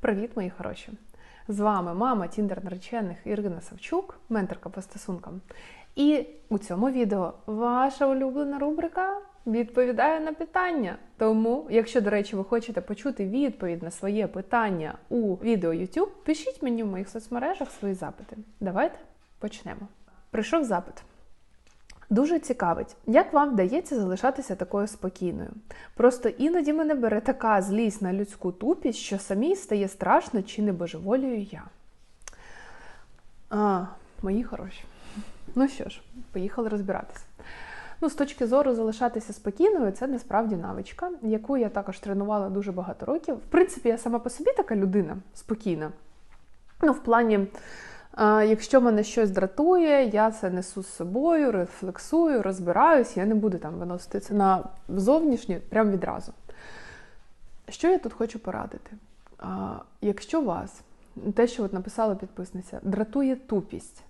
Привіт, мої хороші! З вами мама Тіндер наречених Ірина Савчук, менторка по стосункам. І у цьому відео ваша улюблена рубрика відповідає на питання. Тому, якщо, до речі, ви хочете почути відповідь на своє питання у відео YouTube, пишіть мені в моїх соцмережах свої запити. Давайте почнемо. Прийшов запит. Дуже цікавить, як вам вдається залишатися такою спокійною. Просто іноді мене бере така злість на людську тупість, що самій стає страшно, чи не божеволюю я. А, мої хороші. Ну що ж, поїхали розбиратися. Ну, з точки зору залишатися спокійною, це насправді навичка, яку я також тренувала дуже багато років. В принципі, я сама по собі така людина спокійна. Ну, в плані. Якщо мене щось дратує, я це несу з собою, рефлексую, розбираюсь, я не буду там виносити це на зовнішнє прямо відразу. Що я тут хочу порадити? Якщо вас, те, що от написала підписниця, дратує тупість,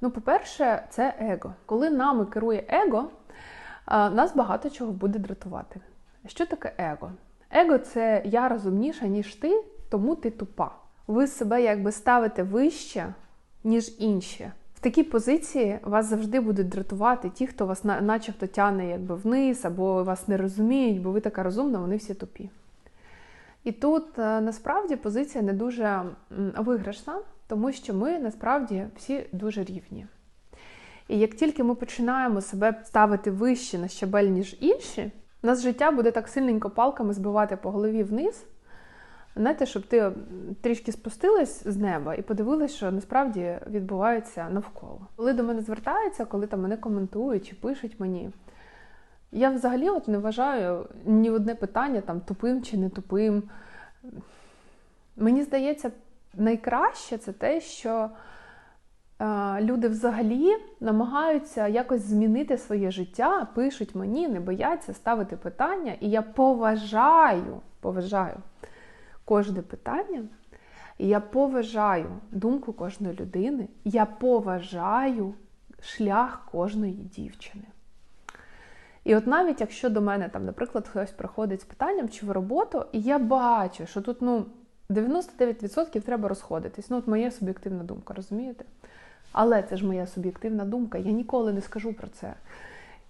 ну, по-перше, це его. Коли нами керує его, нас багато чого буде дратувати. Що таке его? Его це я розумніша, ніж ти, тому ти тупа ви себе якби ставите вище, ніж інші. В такій позиції вас завжди будуть дратувати ті, хто вас начебто тягне якби вниз, або вас не розуміють, бо ви така розумна, вони всі тупі. І тут е, насправді позиція не дуже виграшна, тому що ми насправді всі дуже рівні. І як тільки ми починаємо себе ставити вище на щабель, ніж інші, нас життя буде так сильненько палками збивати по голові вниз. Знаєте, щоб ти трішки спустилась з неба і подивилась, що насправді відбувається навколо. Коли до мене звертаються, коли там мене коментують чи пишуть мені, я взагалі от не вважаю ні одне питання там тупим чи не тупим. Мені здається, найкраще це те, що е, люди взагалі намагаються якось змінити своє життя, пишуть мені, не бояться ставити питання, і я поважаю, поважаю кожне питання. Я поважаю думку кожної людини, я поважаю шлях кожної дівчини. І от навіть якщо до мене, там, наприклад, хтось приходить з питанням чи в роботу, і я бачу, що тут ну, 99% треба розходитись. Ну, от моя суб'єктивна думка, розумієте? Але це ж моя суб'єктивна думка, я ніколи не скажу про це.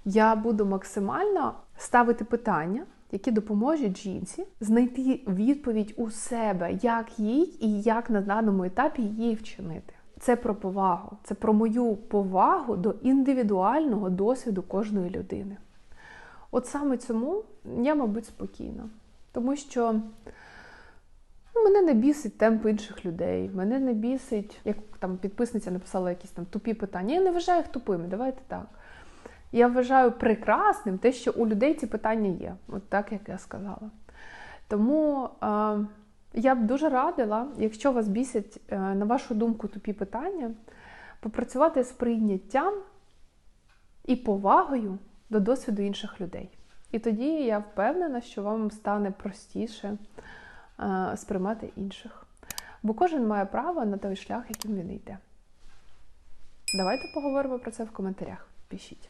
Я буду максимально ставити питання які допоможуть жінці знайти відповідь у себе, як їй і як на даному етапі її вчинити. Це про повагу, це про мою повагу до індивідуального досвіду кожної людини. От саме цьому я, мабуть, спокійна. Тому що ну, мене не бісить темп інших людей, мене не бісить, як там підписниця написала якісь там тупі питання. Я не вважаю їх тупими, давайте так. Я вважаю прекрасним те, що у людей ці питання є, от так як я сказала. Тому е, я б дуже радила, якщо вас бісять, е, на вашу думку, тупі питання, попрацювати з прийняттям і повагою до досвіду інших людей. І тоді я впевнена, що вам стане простіше е, сприймати інших. Бо кожен має право на той шлях, яким він йде. Давайте поговоримо про це в коментарях. Пишіть.